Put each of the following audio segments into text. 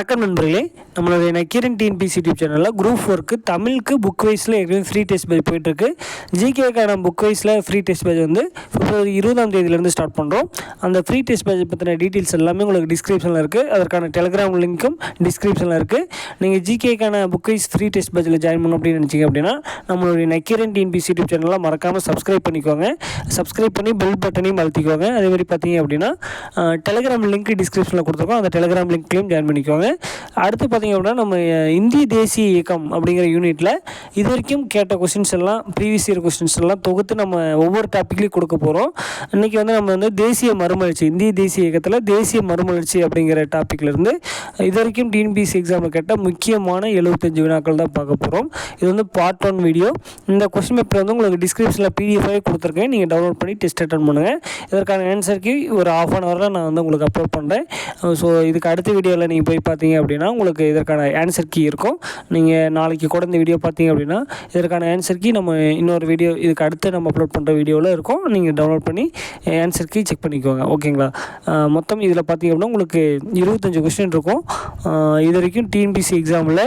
வணக்கம் நண்பர்களே. நம்மளுடைய நக்கீரன் டிஎன்பிசி யூடியூப் சேனலில் குரூப் ஒர்க்கு தமிழுக்கு புக் வைஸில் ஏற்கனவே ஃப்ரீ டெஸ்ட் பேஜ் போயிட்டுருக்கு. ஜிகேக்கான புக் வைஸில் ஃப்ரீ டெஸ்ட் பேஜ் வந்து பிப்ரவரி இருபதாம் தேதியிலேருந்து ஸ்டார்ட் பண்ணுறோம் அந்த ஃப்ரீ டெஸ்ட் பேஜ் பற்றின டீட்டெயில்ஸ் எல்லாமே உங்களுக்கு டிஸ்கிரிப்ஷனில் இருக்குது அதற்கான டெலிகிராம் லிங்க்கும் டிஸ்கிரிப்ஷனில் இருக்குது நீங்கள் ஜிகேக்கான புக் வைஸ் ஃப்ரீ டெஸ்ட் பேஜில் ஜாயின் பண்ணணும் அப்படின்னு நினச்சிங்க அப்படின்னா நம்மளுடைய நக்கீரன் டிஎன்பிசி யூடியூப் சேனலில் மறக்காமல் சப்ஸ்கிரைப் பண்ணிக்கோங்க. சப்ஸ்கிரைப் பண்ணி பெல் பட்டனையும் அழுத்திக்கோங்க. அதே மாதிரி பார்த்தீங்க அப்படின்னா டெலிகிராம் லிங்க் டிஸ்கிரிப்ஷனில் கொடுத்துருக்கோம். அந்த டெலிகிராம் லிங்க்லேயும் ஜாயின் பண்ணிக்கோங்க. அடுத்து பார்த்தீங்க அப்படின்னா நம்ம இந்திய தேசிய இயக்கம் அப்படிங்கிற யூனிட்டில் இது வரைக்கும் கேட்ட கொஸ்டின்ஸ் எல்லாம் ப்ரீவியஸ் இயர் கொஸ்டின்ஸ் எல்லாம் தொகுத்து நம்ம ஒவ்வொரு டாப்பிக்லேயும் கொடுக்க போகிறோம் இன்றைக்கி வந்து நம்ம வந்து தேசிய மறுமலர்ச்சி இந்திய தேசிய இயக்கத்தில் தேசிய மறுமலர்ச்சி அப்படிங்கிற டாப்பிக்லேருந்து இது வரைக்கும் டிஎன்பிசி எக்ஸாமில் கேட்ட முக்கியமான எழுபத்தஞ்சு வினாக்கள் தான் பார்க்க போகிறோம் இது வந்து பார்ட் ஒன் வீடியோ இந்த கொஸ்டின் பேப்பர் வந்து உங்களுக்கு டிஸ்கிரிப்ஷனில் பிடிஎஃபாகவே கொடுத்துருக்கேன். நீங்கள் டவுன்லோட் பண்ணி டெஸ்ட் அட்டன் பண்ணுங்கள் இதற்கான ஆன்சருக்கு ஒரு ஆஃப் அன் ஹவரில் நான் வந்து உங்களுக்கு அப்லோட் பண்ணுறேன் ஸோ இதுக்கு அடுத்த வீடியோவில் நீங்கள் போய் பார்த்தீங்க அப்படின்னா உங்களுக்கு இதற்கான ஆன்சர் கீ இருக்கும். நீங்கள் நாளைக்கு கூட இந்த வீடியோ பார்த்தீங்க அப்படின்னா இதற்கான ஆன்சர் கீ நம்ம இன்னொரு வீடியோ இதுக்கு அடுத்து நம்ம அப்லோட் பண்ணுற வீடியோவில் இருக்கும். நீங்கள் டவுன்லோட் பண்ணி ஆன்சர் கீ செக் பண்ணிக்கோங்க. ஓகேங்களா மொத்தம் இதில் பார்த்தீங்க அப்படின்னா உங்களுக்கு இருபத்தஞ்சு கொஸ்டின் இருக்கும். இது வரைக்கும் டிஎன்பிசி எக்ஸாமில்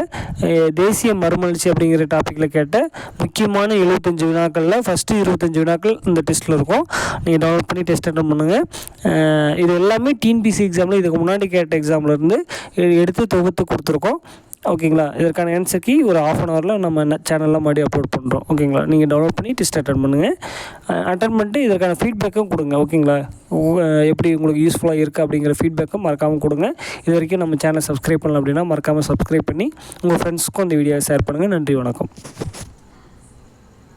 தேசிய மறுமலர்ச்சி அப்படிங்கிற டாப்பிக்கில் கேட்ட முக்கியமான எழுபத்தஞ்சு வினாக்களில் ஃபஸ்ட்டு இருபத்தஞ்சு வினாக்கள் இந்த டெஸ்ட்டில் இருக்கும். நீங்கள் டவுன்லோட் பண்ணி டெஸ்ட் அட்டன் பண்ணுங்கள் இது எல்லாமே டிஎன்பிசி எக்ஸாமில் இதுக்கு முன்னாடி கேட்ட எக்ஸாமில் இருந்து எடுத்து தொகுத்து கொடுத்துருக்கோம். ஓகேங்களா? இதற்கான ஆன்சர் கீ ஒரு ஆஃப் அன் ஹவரில் நம்ம சேனலில் மறுபடியும் அப்லோட் பண்ணுறோம் ஓகேங்களா? நீங்கள் டவுன்லோட் பண்ணி டெஸ்ட் அட்டன் பண்ணுங்கள் அட்டன் பண்ணிட்டு இதற்கான ஃபீட்பேக்கும் கொடுங்க. ஓகேங்களா? எப்படி உங்களுக்கு யூஸ்ஃபுல்லாக இருக்குது அப்படிங்கிற ஃபீட்பேக்கும் மறக்காமல் கொடுங்க. இது வரைக்கும் நம்ம சேனல் சப்ஸ்கிரைப் பண்ணல அப்படின்னா மறக்காமல் சப்ஸ்கிரைப் பண்ணி உங்கள் ஃப்ரெண்ட்ஸ்க்கும் அந்த வீடியோவை ஷேர் பண்ணுங்கள் நன்றி வணக்கம்.